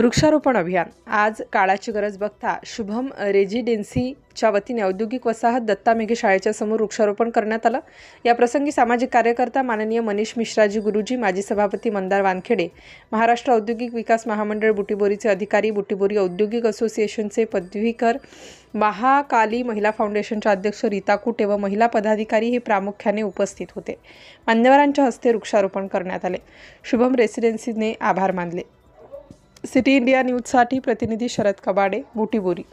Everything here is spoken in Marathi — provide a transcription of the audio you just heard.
वृक्षारोपण अभियान. आज काळाची गरज बघता शुभम रेजिडेन्सीच्या वतीने औद्योगिक वसाहत दत्ता मेघे शाळेच्या समोर वृक्षारोपण करण्यात आलं. या प्रसंगी सामाजिक कार्यकर्ता माननीय मनीष मिश्राजी गुरुजी माजी सभापती मंदार वानखेडे महाराष्ट्र औद्योगिक विकास महामंडळ बुटीबोरीचे अधिकारी बुटीबोरी औद्योगिक असोसिएशनचे पदवीकर महाकाली महिला फाउंडेशनच्या अध्यक्ष रीता कुटे व महिला पदाधिकारी हे प्रामुख्याने उपस्थित होते. मान्यवरांच्या हस्ते वृक्षारोपण करण्यात आले. शुभम रेसिडेन्सीने आभार मानले. सिटी इंडिया न्यूजसाठी प्रतिनिधी शरद कबाडे बुटीबोरी